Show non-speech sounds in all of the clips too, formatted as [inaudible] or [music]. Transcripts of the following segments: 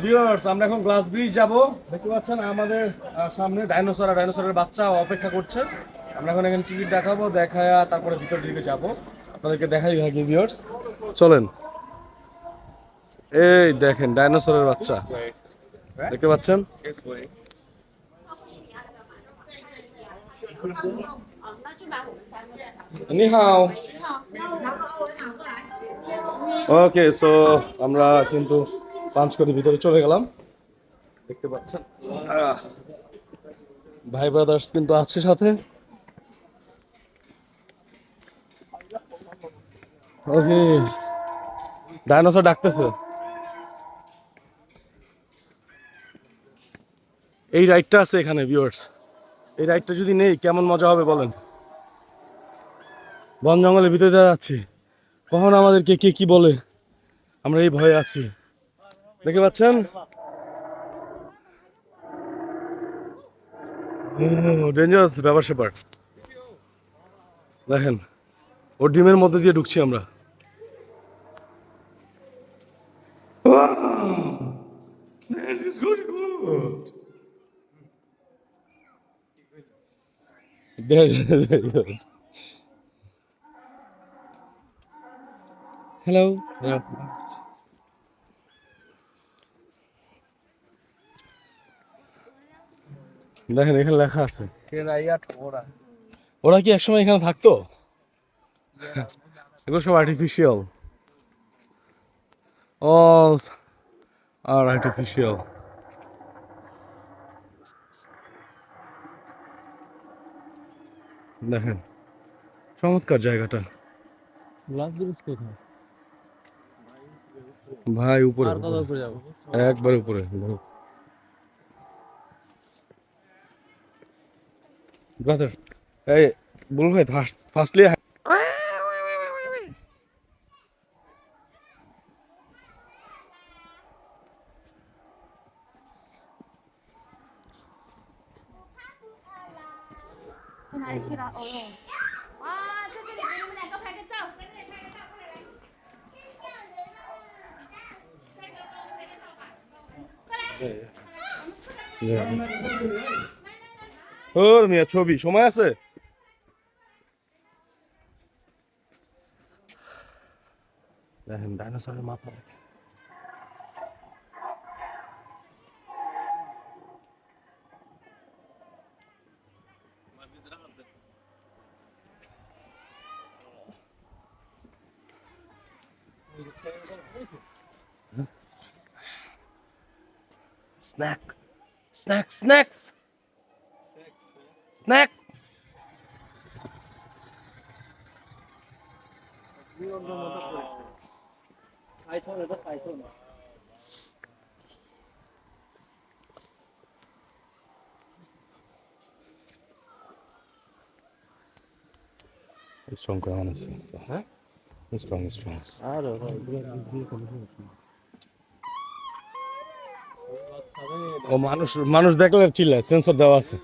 Viewers আমরা এখন glass bridge যাব। দেখতে পাচ্ছেন আমাদের সামনে ডাইনোসর আর ডাইনোসরের বাচ্চা অপেক্ষা করছে। আমরা এখন এখানে টিকিট দেখাবো দেখায়া তারপরে ভিতর দিকে যাব। আপনাদেরকে দেখাই ভাই ভিউয়ার্স চলেন। এই দেখেন ডাইনোসরের বাচ্চা। দেখতে পাচ্ছেন? নি হাও ওকে সো আমরা কিন্তু পাঞ্চ করে ভিতরে চলে গেলাম। দেখতে পাচ্ছেন? ভাই ব্রাদার্স কিন্তু আছে সাথে। ওকে। ডাইনোসর ডাকতেছে। এই রাইডটা আছে এখানে ভিউয়ার্স এই রাইডটা যদি নেই কেমন মজা হবে বলেন? বন জঙ্গলের ভিতরে যাচ্ছি। কখন আমাদেরকে কে কি বলে? আমরা এই ভয়ে আছি। দেখতে পাচ্ছেন? ডেঞ্জারাস ব্যাপার স্যাপার। দেখেন ওর ডিমের মধ্যে দিয়ে ঢুকছি আমরা। Wow! দেখেন এখানে লেখা আছে। ওরা। কি একসময় এখানে থাকতো? এগুলো সব আর্টিফিশিয়াল all are artificial দেখেন চমৎকার জায়গাটা। ভাই উপরে আর একবার উপরে ধরো ব্রাদার এই বল ভাই ফার্স্টলি ওর মিয়া ছবি সময় আছে? দেখেন ডাইনোসরের মাথা দেখেন। Snake snake snakes. Snake python এটা পাইথন স্ট্রং কেমন আছে হ্যাঁ স্ট্রং স্ট্রং আর ভাই দিয়ে ও মানুষ মানুষ দেখলে চিল্লায় সেন্সর দেওয়া আছে।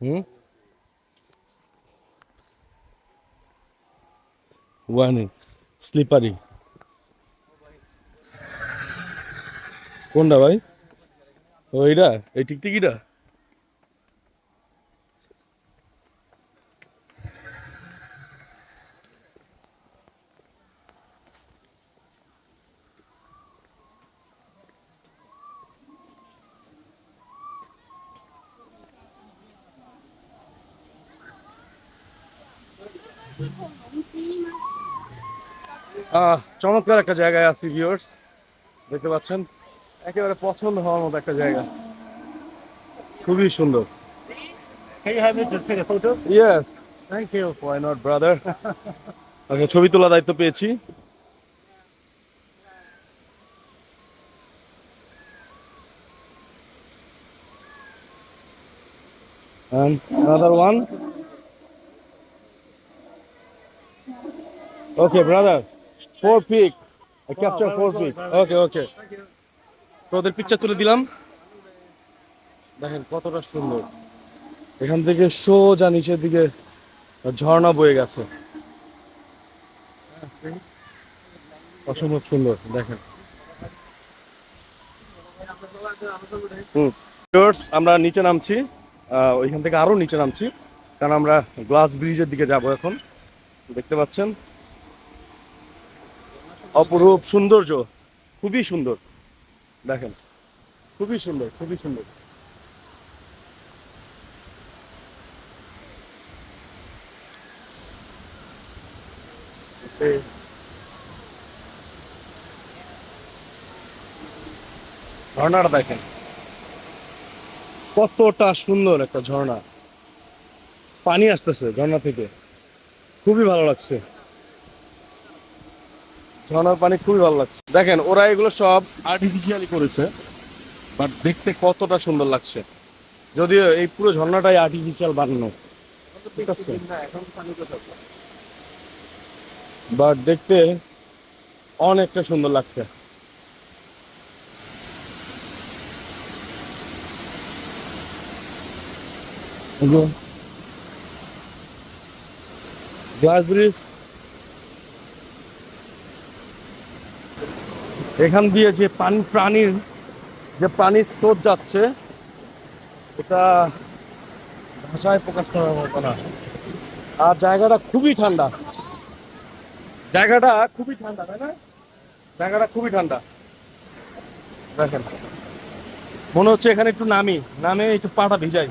হুম ওয়ার্নিং স্লিপারি কোনটা ভাই? ও এইটা? এই টিকটিকিটা? চমৎকার একটা জায়গায় আছি ভিউয়ার্স দেখতে পাচ্ছেন? একেবারে পছন্দ হওয়ার মতো একটা জায়গা। খুবই সুন্দর। Photo? Yes thank you not brother okay ছবি তোলার দায়িত্ব পেয়েছি। And another one. Okay, brother. Four pic. I capture four pic. Okay, okay. তো ওদের পিকচার তুলে দিলাম। দেখেন কতটা সুন্দর। এখান থেকে সোজা নিচের দিকে ঝর্ণা বয়ে গেছে। অসম্ভব সুন্দর দেখেন। আমরা নিচে নামছি। আহ, ওইখান থেকে আরও নিচে নামছি। কারণ আমরা গ্লাস ব্রিজের দিকে যাব এখন। দেখতে পাচ্ছেন? অপরূপ সৌন্দর্য। খুবই সুন্দর। দেখেন। খুবই সুন্দর খুবই সুন্দর। ঝর্ণাটা দেখেন। কতটা সুন্দর একটা ঝর্ণা। পানি আসতেছে ঝর্ণা থেকে। খুবই ভালো লাগছে। ঝর্ণার পানি খুবই ভালো লাগছে। দেখেন, ওরা এগুলো সব আর্টিফিশিয়ালি করেছে বাট দেখতে কতটা সুন্দর লাগছে। যদিও এই পুরো ঝর্ণাটাই আর্টিফিশিয়াল বানানো। বাট দেখতে অনেকটা সুন্দর লাগছে। গ্লাস ব্রিজ এখান দিয়ে যে পানি প্রাণীর যে প্রাণীর স্রোত যাচ্ছে, এটা ভাষায় প্রকাশ করার মতো না। আর জায়গাটা খুবই ঠান্ডা। জায়গাটা খুবই ঠান্ডা, তাই না? জায়গাটা খুবই ঠান্ডা। দেখেন। মনে হচ্ছে এখানে একটু নামি, নামে একটু পাটা ভিজাই।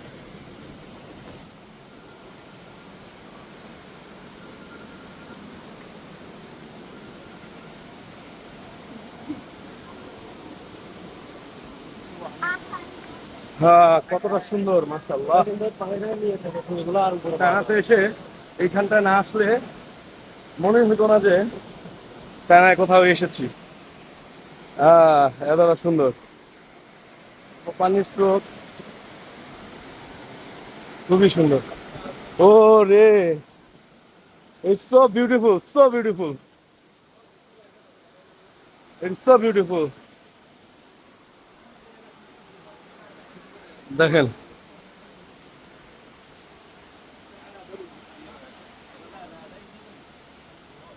কতটা সুন্দর টানাতে এসে এইখানটায় না আসলে মনে হতো না যে টানায় কোথাও এসেছি। আহ এতটা সুন্দর। পানির স্রোত খুবই সুন্দর। ও রে it's so beautiful so beautiful it's so beautiful দেখেন।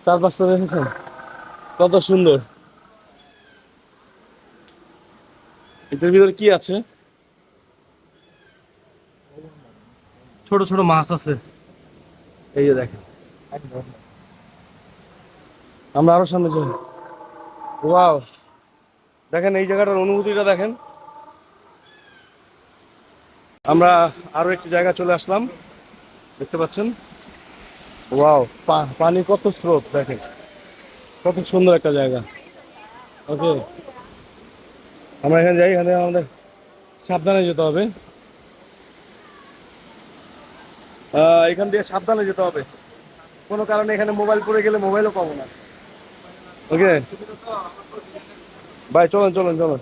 চারপাশটা দেখেছেন? কত সুন্দর। এটার ভিতরে কি আছে? ছোট ছোট মাছ আছে। এই যে দেখেন। আমরা আরও সামনে যাই। ওয়াও। দেখেন এই জায়গাটার অনুভূতিটা দেখেন। আমরা আরও একটি জায়গা চলে আসলাম। দেখতে পাচ্ছেন? ওয়াও পানি কত স্রোত, দেখেন। কত সুন্দর একটা জায়গা। ওকে। আমরা এখানে যাই, এখানে আমাদের সাবধানে যেতে হবে। এখান দিয়ে সাবধানে যেতে হবে। কোনো কারণে এখানে মোবাইল পড়ে গেলে মোবাইলও পাবো না। ওকে। ভাই, চলেন চলেন চলেন।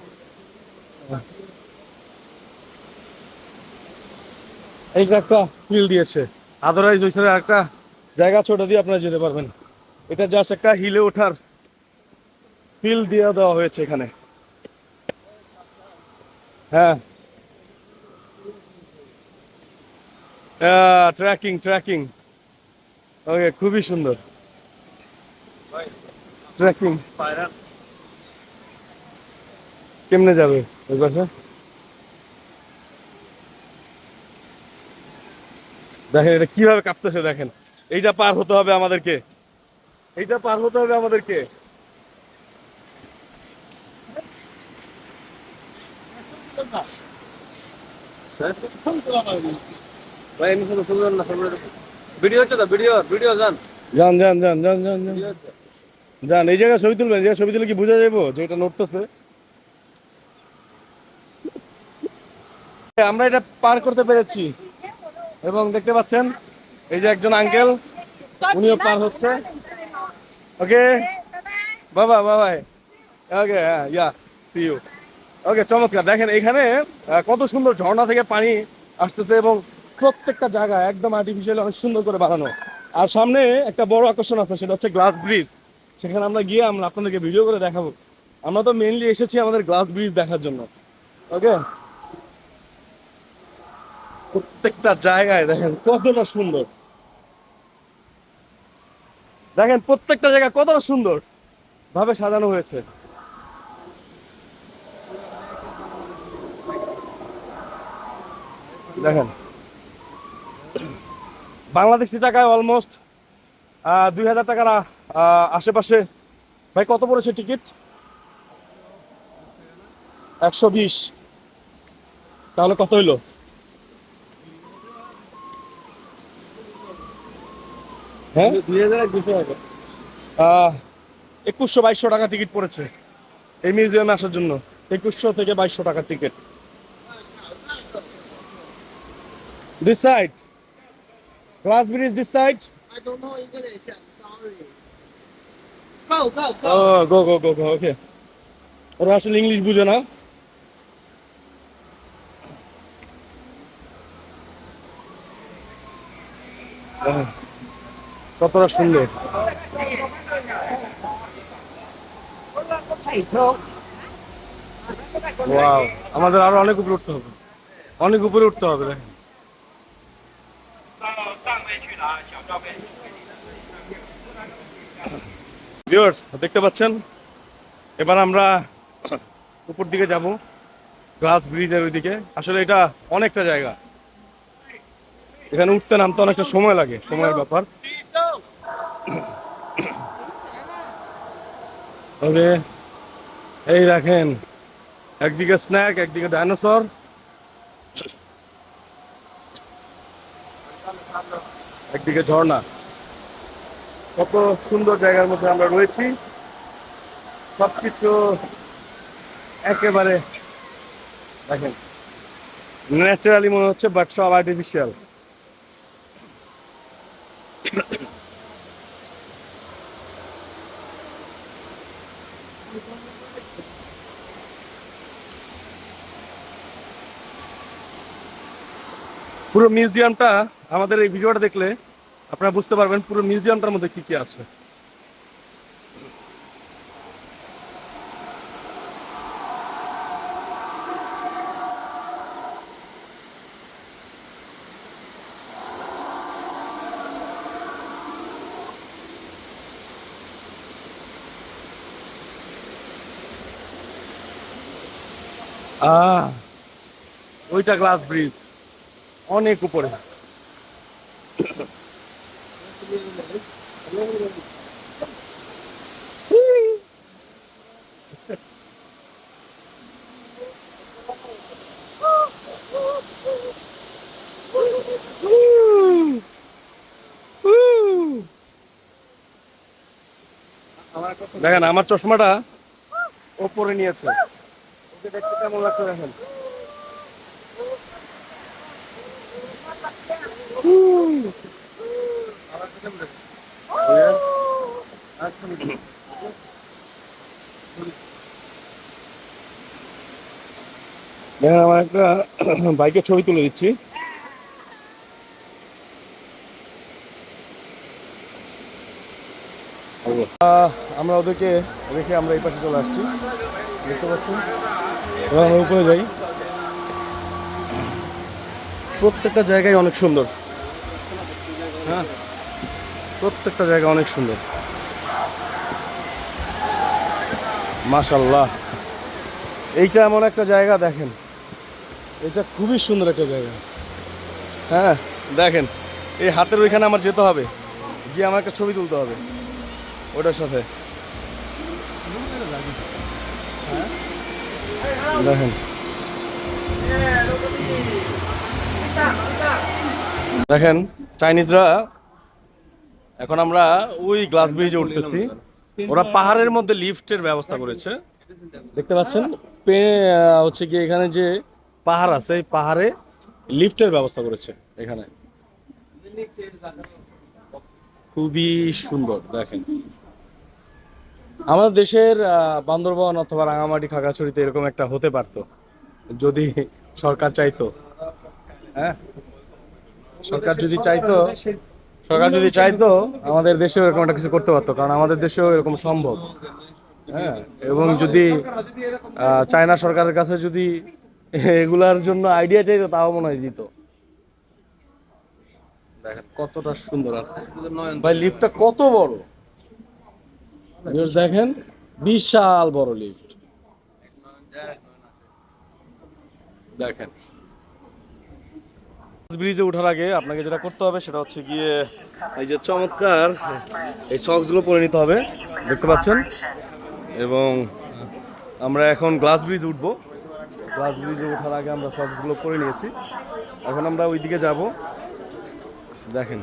এইটা একটা ফিল দিয়েছে। আদারওয়াইজ ওই সাইডে একটা জায়গা আছে ওটা দিয়ে আপনারা যেতে পারবেন। এটা জাস্ট একটা হিলে ওঠার ফিল দিয়ে দেওয়া হয়েছে এখানে। হ্যাঁ। ট্র্যাকিং ট্র্যাকিং ওকে খুবই সুন্দর। ট্র্যাকিং কেমনে যাবে? ওই পাশে দেখেন এটা কীভাবে কাঁপতেছে দেখেন। এইটা পার হতে হবে আমাদেরকে। এইটা পার হতে হবে আমাদেরকে। যান। এই জায়গায় ছবি তুলবেন ছবি তুলে কি যে এটা নড়তেছে? আমরা এটা পার করতে পেরেছি। এবং দেখতে পাচ্ছেন, এই যে একজন আঙ্কেল উনিও পার হচ্ছে। ওকে বাবা বাবা ওকে হ্যাঁ ইয়া সি ইউ ওকে চমৎকার। দেখেন, এখানে কত সুন্দর ঝর্ণা থেকে পানি আসতেছে এবং প্রত্যেকটা জায়গা একদম আর্টিফিশিয়াল অনেক সুন্দর করে বানানো। আর সামনে একটা বড় আকর্ষণ আছে, সেটা হচ্ছে গ্লাস ব্রিজ সেখানে আমরা গিয়ে আমরা আপনাদেরকে ভিডিও করে দেখাবো। আমরা তো মেনলি এসেছি আমাদের গ্লাস ব্রিজ দেখার জন্য। ওকে প্রত্যেকটা জায়গায় দেখেন কতটা সুন্দর। দেখেন প্রত্যেকটা জায়গা কতটা সুন্দর ভাবে সাজানো হয়েছে। দেখেন। বাংলাদেশি টাকায় অলমোস্ট দুই হাজার টাকার আশেপাশে, ভাই কত পড়েছে টিকিট একশো বিশ। তাহলে কত হইল? হ্যাঁ? দুই হাজার দুশো টাকা একুশশো বাইশশো টাকা টিকিট পড়েছে এই মিউজিয়ামে আসার জন্য। একুশশো থেকে বাইশশো টাকার ticket this side glass bridge this side go go go go okay ওরা আসলে ইংলিশ বুঝে না। দেখেন, কতটা সুন্দর? ওয়াও, আমাদের আরও অনেক উপরে উঠতে হবে। অনেক উপরে উঠতে হবে, দেখেন। দেখতে পাচ্ছেন? এবার আমরা উপর দিকে যাব গ্লাস ব্রিজের ওইদিকে। আসলে এটা অনেকটা জায়গা। এখানে উঠতে নামতে অনেকটা সময় লাগে, সময়ের ব্যাপার। এই রাখেন। একদিকে স্ন্যাক একদিকে ডাইনোসর একদিকে ঝর্ণা। কত সুন্দর জায়গার মধ্যে আমরা রয়েছি। সবকিছু একেবারে, দেখেন ন্যাচারালি মনে হচ্ছে বাট সব আর্টিফিশিয়াল পুরো মিউজিয়ামটা আমাদের এই ভিডিওটা দেখলে আপনারা বুঝতে পারবেন পুরো মিউজিয়ামটার মধ্যে কি কি আছে। ওইটা গ্লাস ব্রিজ অনেক উপরে। দেখেন আমার চশমাটা ওপরে নিয়েছে। দেখতে কেমন লাগছে দেখেন? দেখেন আমার একটা বাইকের ছবি তুলে দিচ্ছি। আমরা ওদেরকে রেখে আমরা এই পাশে চলে আসছি। দেখতে পাচ্ছেন? এবার উপরে যাই। প্রত্যেকটা জায়গায় অনেক সুন্দর। হ্যাঁ? প্রত্যেকটা জায়গা অনেক সুন্দর। মাশাল্লাহ এইটা এমন একটা জায়গা, দেখেন। এটা খুবই সুন্দর একটা জায়গা। হ্যাঁ দেখেন। এই হাতের ওইখানে আমার যেতে হবে। গিয়ে আমার একটা ছবি তুলতে হবে। ওটার সাথে। দেখেন। দেখেন, চাইনিজরা, এখন আমরা ওই গ্লাস ব্রিজে উঠতেছি। ওরা পাহাড়ের মধ্যে লিফটের ব্যবস্থা করেছে। দেখতে পাচ্ছেন, পে হচ্ছে কি এখানে যে পাহাড় আছে, এই পাহাড়ে লিফটের ব্যবস্থা করেছে এখানে। খুবই সুন্দর, দেখেন। আমাদের দেশের বান্দরবান অথবা রাঙামাটি, খাগড়াছড়িতে এরকম একটা হতে পারতো, যদি সরকার চাইতো। হ্যাঁ? সরকার যদি চাইতো, সরকার যদি চাইতো, আমাদের দেশেও এরকম একটা কিছু করতে পারতো, কারণ আমাদের দেশেও এরকম সম্ভব। হ্যাঁ? এবং যদি চায়না সরকারের কাছে যদি এগুলার জন্য আইডিয়া চাইতো, তাও মনে হয় দিত। কতটা সুন্দর ভাই, লিফটটা কত বড়? দেখেন, বিশাল বড় লিফট দেখেন। ব্রিজে ওঠার আগে আপনাকে যেটা করতে হবে সেটা হচ্ছে গিয়ে এই যে চমৎকার এই সক্সগুলো পরে নিতে হবে, দেখতে পাচ্ছেন? এবং আমরা এখন গ্লাস ব্রিজ উঠবো। গ্লাস ব্রিজে ওঠার আগে আমরা সক্সগুলো পরে নিয়েছি। এখন আমরা ওই দিকে যাব। দেখেন,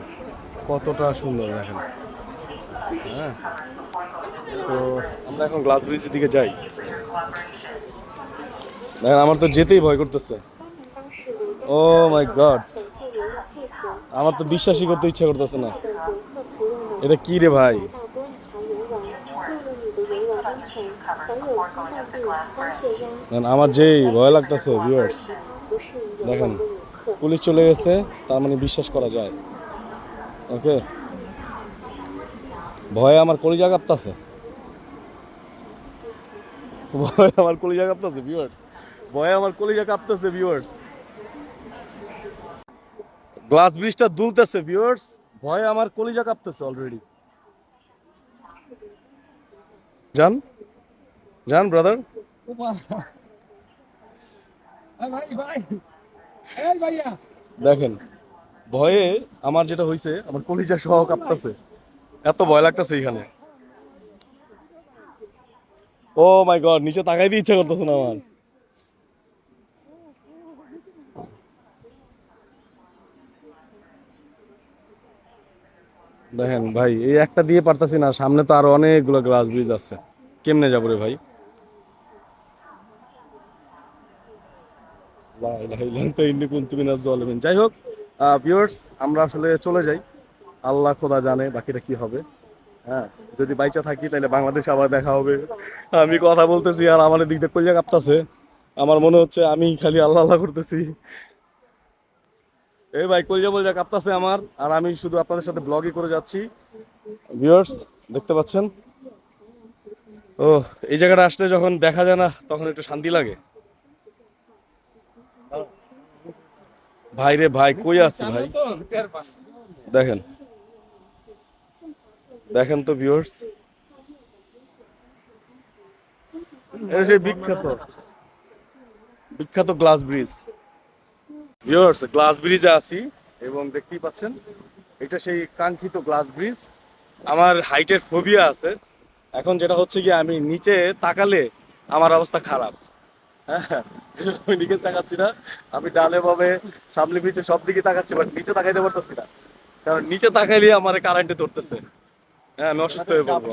কতটা সুন্দর, দেখেন। হ্যাঁ। তো আমরা এখন গ্লাস ব্রিজের দিকে যাই। দেখেন, আমার তো যেতেই ভয় করতেছে। ও মাই গড আমার তো বিশ্বাসই করতে ইচ্ছা করতেছে না। এটা কি রে ভাই? আমার যেই ভয় লাগতেছে ভিউয়ার্স দেখেন, পুলিশ চলে গেছে, তার মানে বিশ্বাস করা যায়। ওকে ভয়ে আমার কলিজা কাঁপতাছে। ভয়ে আমার কলিজা কাঁপতাছে ভিউয়ার্স ভয়ে আমার কলিজা কাঁপতাছে ভিউয়ার্স গ্লাস ব্রিজটা দুলতেছে ভিউয়ার্স ভয়ে আমার কলিজা কাঁপতেছে অলরেডি জান? জান ব্রাদার দেখেন ভয়ে আমার যেটা হয়েছে আমার কলিজা সহ কাঁপতেছে। এত ভয় লাগতেছে এখানে। ও মাই গড নিচে তাকাইতে ইচ্ছা করতেছে না আমার। দেখেন ভাই, এই একটা দিয়ে পারতাছি না, সামনে তো আরও অনেকগুলো গ্লাস ব্রিজ আছে। কেমনে যাব রে ভাই? যাই হোক আমরা আসলে চলে যাই। আল্লাহ খোদা জানে বাকিটা কি হবে। হ্যাঁ যদি বাইচা থাকি তাহলে বাংলাদেশে আবার দেখা হবে। আমি কথা বলতেছি আর আমার দিক দিয়ে কলিজা কাঁপতাছে। আমার মনে হচ্ছে আমি খালি আল্লাহ আল্লাহ করতেছি। এই ভাই কলিজা বলজা কাঁপতাছে আমার। আর আমি শুধু আপনাদের সাথে ব্লগই করে যাচ্ছি। ভিউয়ার্স দেখতে পাচ্ছেন? ও এই জায়গাটা আসলে যখন দেখা যায় না, তখন একটু শান্তি লাগে। ভাই রে ভাই, কই আছি ভাই? দেখেন। দেখেন তো ভিউয়ার্স এটা সেই বিখ্যাত। বিখ্যাত গ্লাস ব্রিজ ভিউয়ার্স গ্লাস ব্রিজে আছি এবং দেখতেই পাচ্ছেন, এটা সেই কাঙ্ক্ষিত গ্লাস ব্রিজ আমার হাইটের ফোবিয়া আছে। এখন যেটা হচ্ছে কি আমি নিচে তাকালে আমার অবস্থা খারাপ। হ্যাঁ আমি দিকে তাকাচ্ছি না। আমি ডালে ভাবে সামনে পিছে সব দিকে তাকাচ্ছি বাট নিচে তাকাইতে পারতেছি না। কারণ নিচে তাকাইলে আমার কারেন্টে ধরতেছে। হ্যাঁ আমি অসুস্থ হয়ে পড়ব।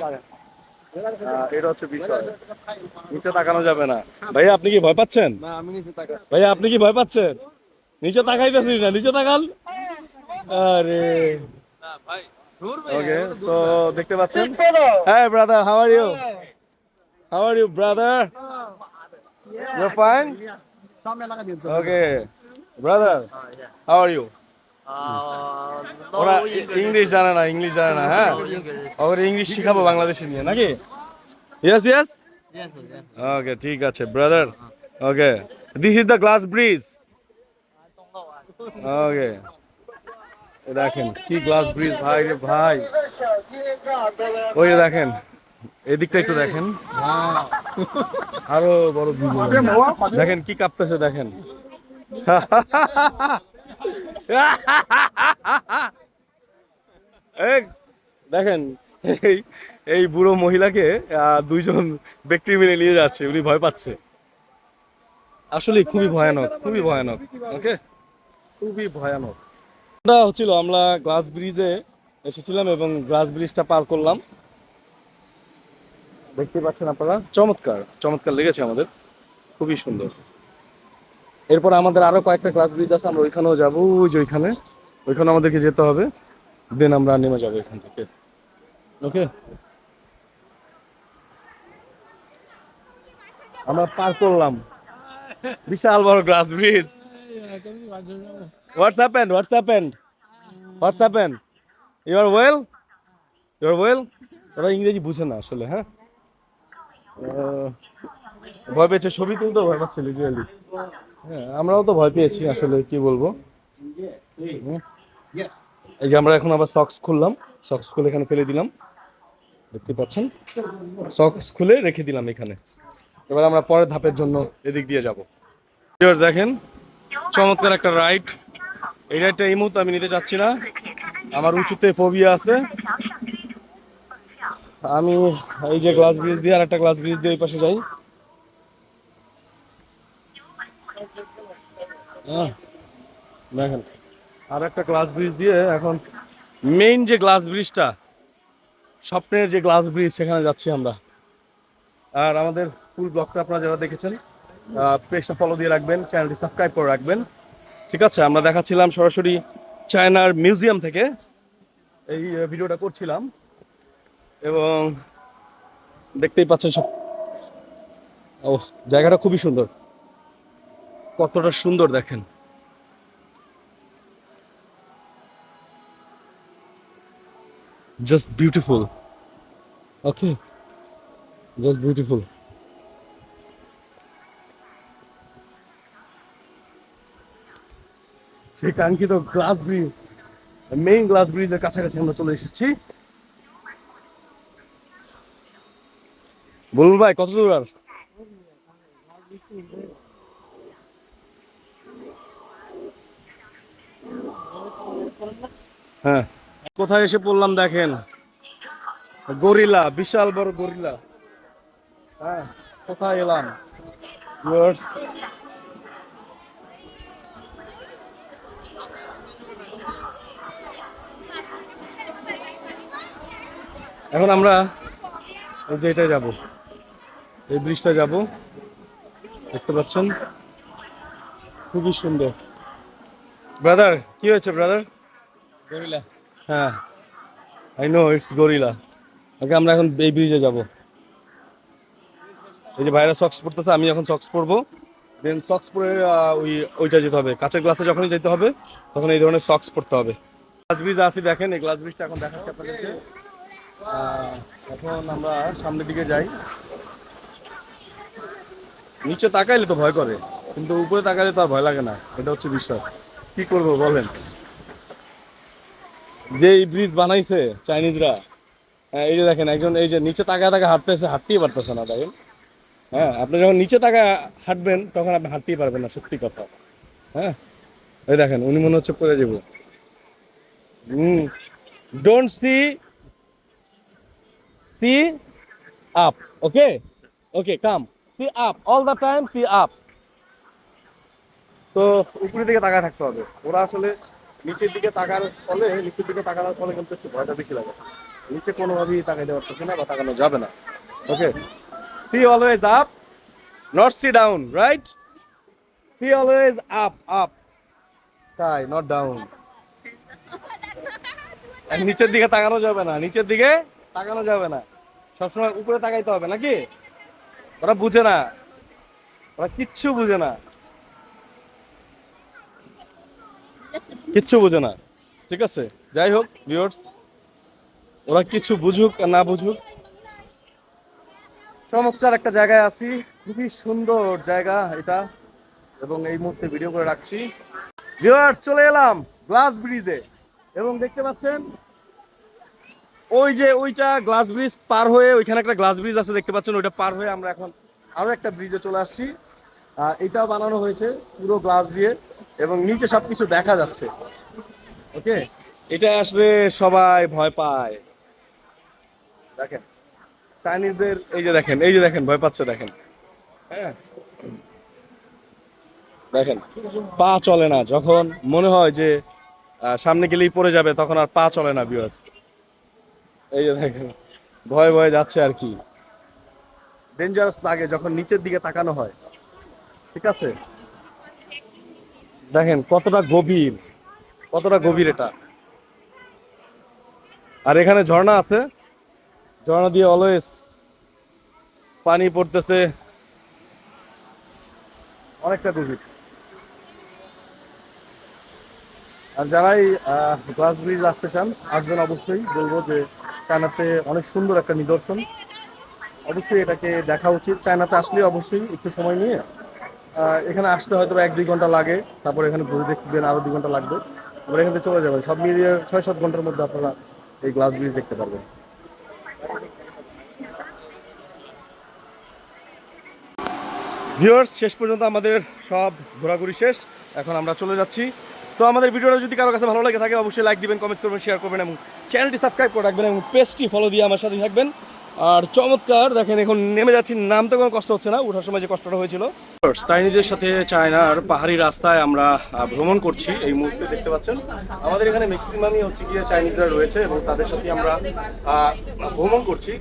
এটা হচ্ছে বিষয়। নিচে তাকানো যাবে না। ভাইয়া আপনি কি ভয় পাচ্ছেন? ভাইয়া আপনি কি ভয় পাচ্ছেন? নিচে তাকাইতেছি না নিচে তাকান। আরে। ওকে সো দেখতে পাচ্ছেন? হ্যাঁ brother how are you how are you brother you fine okay brother how are you ওরা ইংলিশ জানে না ইংলিশ জানে না হ্যাঁ? ওরা ইংলিশ শিখাবো বাংলাদেশে নিয়ে নাকি? ইয়েস ইয়েস ওকে ঠিক আছে brother okay this is the glass bridge okay দেখেন কি গ্লাস ব্রিজ ভাই রে ভাই। ওই দেখেন এদিকটা একটু দেখেন। আরও বড় দেখেন কি কাঁপতেছে দেখেন। [laughs] দেখেন, এই এই বুড়ো মহিলাকে দুইজন ব্যক্তি মিলে নিয়ে যাচ্ছে, উনি ভয় পাচ্ছে। আসলে খুবই ভয়ানক খুবই ভয়ানক, ওকে? খুবই ভয়ানক। এটা হচ্ছিল, আমরা গ্লাস ব্রিজে এসেছিলাম এবং গ্লাস ব্রিজটা পার করলাম। দেখতে পাচ্ছেন আপনারা? চমৎকার চমৎকার লেগেছে আমাদের। খুবই সুন্দর। এরপর আমাদের আরও কয়েকটা গ্লাস ব্রিজ আছে, আমরা ওইখানেও যাব। যে ওইখানে ওইখানে আমাদেরকে যেতে হবে। দেন আমরা নেমে যাব এখান থেকে। ওকে আমরা পার করলাম। বিশাল বড় glass bridge what's happened what's happened what's happened you are well you are well ওরা ইংরেজি বুঝে না আসলে হ্যাঁ? ভয় পেয়েছে ছবি তুলতে ভয় পাচ্ছে হ্যাঁ আমরাও তো ভয় পেয়েছি আসলে, কি বলব? এই যে আমরা এখন আবার সক্স খুললাম সক্স খুলে এখানে ফেলে দিলাম। দেখতে পাচ্ছেন? সক্স খুলে রেখে দিলাম এখানে। এবার আমরা পরের ধাপের জন্য এদিক দিয়ে যাব। দেখেন, চমৎকার একটা রাইড এই রাইডটা এই মুহূর্তে আমি নিতে চাচ্ছি না। আমার উঁচুতে ফোবিয়া আছে। আমি এই যে গ্লাস ব্রিজ দিয়ে আর একটা গ্লাস ব্রিজ দিয়ে ওই পাশে যাই। দেখেন। আর একটা গ্লাস ব্রিজ দিয়ে এখন মেইন যে গ্লাস ব্রিজটা স্বপ্নের যে গ্লাস ব্রিজ সেখানে যাচ্ছি আমরা। আর আমাদের ফুল ব্লগটা আপনারা যারা দেখেছেন পেজটা ফলো দিয়ে রাখবেন চ্যানেলটি সাবস্ক্রাইব করে রাখবেন। ঠিক আছে, আমরা দেখাচ্ছিলাম সরাসরি চায়নার মিউজিয়াম থেকে। এই ভিডিওটা করছিলাম। এবং দেখতেই পাচ্ছেন সব। ও, জায়গাটা খুবই সুন্দর। কতটা সুন্দর দেখেন। Just beautiful okay just beautiful সেই কাঙ্ক্ষিত গ্লাস ব্রিজ মেইন গ্লাস ব্রিজের কাছাকাছি আমরা চলে এসেছি। বলুন ভাই, কত দূর আর? হ্যাঁ। কোথায় এসে পড়লাম দেখেন? গরিলা, বিশাল বড় গরিলা। হ্যাঁ কোথায় এলাম? এখন আমরা এই যে এটাই যাব। এই ব্রিজটা যাব। দেখতে পাচ্ছেন? খুবই সুন্দর। ব্রাদার কি হয়েছে ব্রাদার গরিলা। হ্যাঁ। I know it's gorilla okay আমরা এখন এই ব্রিজে যাব। এই যে ভাইরা সক্স পরতেছে, আমি এখন সক্স পরবো। দেন সক্স পরে ওই, ওইটা যেতে হবে। কাঁচের গ্লাসে যখনই যেতে হবে, তখন এই ধরনের সক্স পরতে হবে। গ্লাস ব্রিজ আসি দেখেন, এই গ্লাস ব্রিজটা এখন দেখাচ্ছি আপনাদেরকে। এখন আমরা সামনের দিকে যাই। নিচে তাকাইলে তো ভয় করে, কিন্তু উপরে তাকাইলে তো আর ভয় লাগে না। এটা হচ্ছে বিষয়। কি করব, বলেন। যে এই ব্রিজ বানাইছে চাইনিজরা হ্যাঁ, এই যে দেখেন একজন এই যে নিচে তাকায় তাকায় হাঁটতেছে হাঁটতেই পারতেছে না দেখেন হ্যাঁ আপনি যখন নিচে তাকায় হাঁটবেন তখন আপনি হাঁটতেই পারবেন না সত্যি কথা। হ্যাঁ এই দেখেন উনি মনে হচ্ছে পড়ে যাব। হুম don't see see up okay okay come see up all the time see up so উপরের দিকে তাকায় থাকতে হবে। ওরা আসলে নিচের দিকে তাকার ফলে, নিচের দিকে তাকানোর ফলে কিন্তু একটু ভয়টা বেশি লাগে। নিচে কোনোভাবেই তাকাই দেওয়ার পারছে না বা তাকানো যাবে না। Okay see always up not see down right see always up up sky not down নিচের দিকে তাকানো যাবে না, নিচের দিকে তাকানো যাবে না। সবসময় উপরে তাকাইতে হবে নাকি? ওরা বুঝে না। ওরা কিচ্ছু বুঝে না। কিচ্ছু বুঝে না। ঠিক আছে? যাই হোক ভিউয়ার্স ওরা কিছু বুঝুক আর না বুঝুক। চমৎকার একটা জায়গায় আছি। খুবই সুন্দর জায়গা এটা। এবং এই মুহূর্তে ভিডিও করে রাখছি। ভিউয়ার্স চলে এলাম গ্লাস ব্রিজে এবং দেখতে পাচ্ছেন, ওই যে ওইটা গ্লাস ব্রিজ পার হয়ে ওইখানে একটা গ্লাস ব্রিজ আছে, দেখতে পাচ্ছেন, ওইটা পার হয়ে আমরা এখন আরও একটা ব্রিজে চলে আসছি। এটা বানানো হয়েছে পুরো গ্লাস দিয়ে এবং নিচে সবকিছু দেখা যাচ্ছে। ওকে এটা আসলে সবাই ভয় পায়। দেখেন চাইনিজদের এই যে দেখেন, এই যে দেখেন, ভয় পাচ্ছে, দেখেন। হ্যাঁ? দেখেন, পা চলে না। যখন মনে হয় যে সামনে গেলেই পড়ে যাবে, তখন আর পা চলে না বিয়ার্স এই যে দেখেন, ভয়ে ভয়ে যাচ্ছে আর কি। ডেঞ্জারাস লাগে, যখন নিচের দিকে তাকানো হয়। ঠিক আছে? দেখেন, কতটা গভীর কতটা গভীর এটা। আর এখানে ঝর্ণা আছে। ঝর্ণা দিয়ে অলওয়েজ পানি পড়তেছে। অনেকটা গভীর। আর যারাই গ্লাস ব্রিজ আসতে চান, আসবেন অবশ্যই। বলব যে চায়নাতে অনেক সুন্দর একটা নিদর্শন। অবশ্যই এটাকে দেখা উচিত। চায়নাতে আসলে অবশ্যই একটু সময় নিয়ে এখানে আসতে হয়তো এক দুই ঘণ্টা লাগে। তারপর এখানে ঘুরে দেখবেন আরও দুই ঘণ্টা লাগবে। তারপর এখান থেকে চলে যাবেন। সব মিলিয়ে ছয় সাত ঘণ্টার মধ্যে আপনারা এই গ্লাস ব্রিজ দেখতে পারবেন। ভিউয়ার্স শেষ পর্যন্ত আমাদের সব ঘোরাঘুরি শেষ। এখন আমরা চলে যাচ্ছি। সো আমাদের ভিডিওটা যদি কারও কাছে ভালো লাগে থাকে, অবশ্যই লাইক দিবেন কমেন্ট করবেন শেয়ার করবেন, এবং চ্যানেলটি সাবস্ক্রাইব করে রাখবেন, এবং পেজটি ফলো দিয়ে আমার সাথে থাকবেন। আর চমৎকার, দেখেন এখন নেমে যাচ্ছি, নামতে কোনো কষ্ট হচ্ছে না ওঠার সময় যে কষ্টটা হয়েছিল। চাইনিজদের সাথে চায়নার পাহাড়ি রাস্তায় আমরা ভ্রমণ করছি, এই মুহূর্তে দেখতে পাচ্ছেন। আমাদের এখানে ম্যাক্সিমামই হচ্ছে গিয়ে চাইনিজরা রয়েছে এবং তাদের সাথে আমরা ভ্রমণ করছি।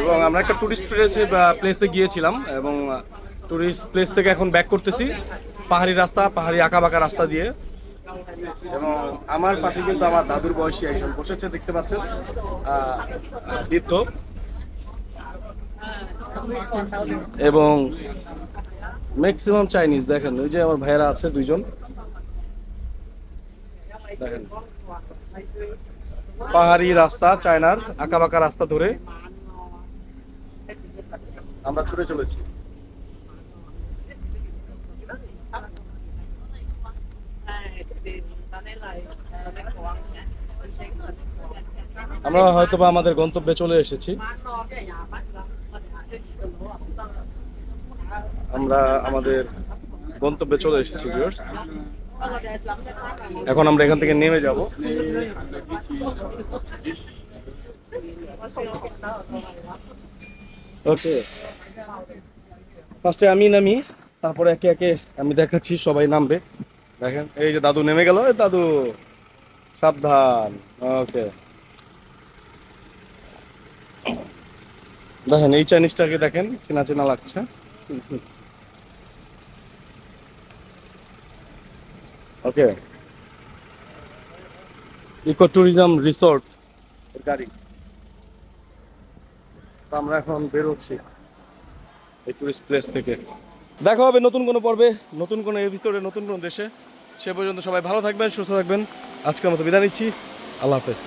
এবং আমরা একটা টুরিস্ট প্লেসে প্লেসে গিয়েছিলাম এবং টুরিস্ট প্লেস থেকে এখন ব্যাক করতেছি, পাহাড়ি রাস্তা, পাহাড়ি আঁকা বাঁকা রাস্তা দিয়ে। এবং আমার পাশে কিন্তু আমার দাদুর বয়সী একজন বসেছে, দেখতে পাচ্ছেন বৃদ্ধ। এবং ম্যাক্সিমাম চাইনিজ দেখেন, ওই যে আমার ভাইয়েরা আছে দুইজন। দেখেন, পাহাড়ি রাস্তা, চায়নার আঁকা বাঁকা রাস্তা ধরে আমরা ছুটে চলেছি। আমরা হয়তোবা আমাদের গন্তব্যে চলে এসেছি। আমরা আমাদের গন্তব্যে চলে এসেছি, viewers। এখন আমরা এখান থেকে নেমে যাব। ওকে ফার্স্টে আমি নামি, তারপরে একে একে আমি দেখাচ্ছি, সবাই নামবে। দেখেন, এই যে দাদু নেমে গেল দাদু। সাবধান। ওকে দেখেন, এই চাইনিজটাকে দেখেন, চেনা চেনা লাগছে। ওকে ইকো ট্যুরিজম রিসোর্ট গাড়ি আমরা এখন বেরোচ্ছি এই টুরিস্ট প্লেস থেকে। দেখা হবে নতুন কোনো পর্বে নতুন কোনো এপিসোডে নতুন কোনো দেশে। সে পর্যন্ত সবাই ভালো থাকবেন সুস্থ থাকবেন। আজকের মতো বিদায় নিচ্ছি। আল্লাহ হাফেজ।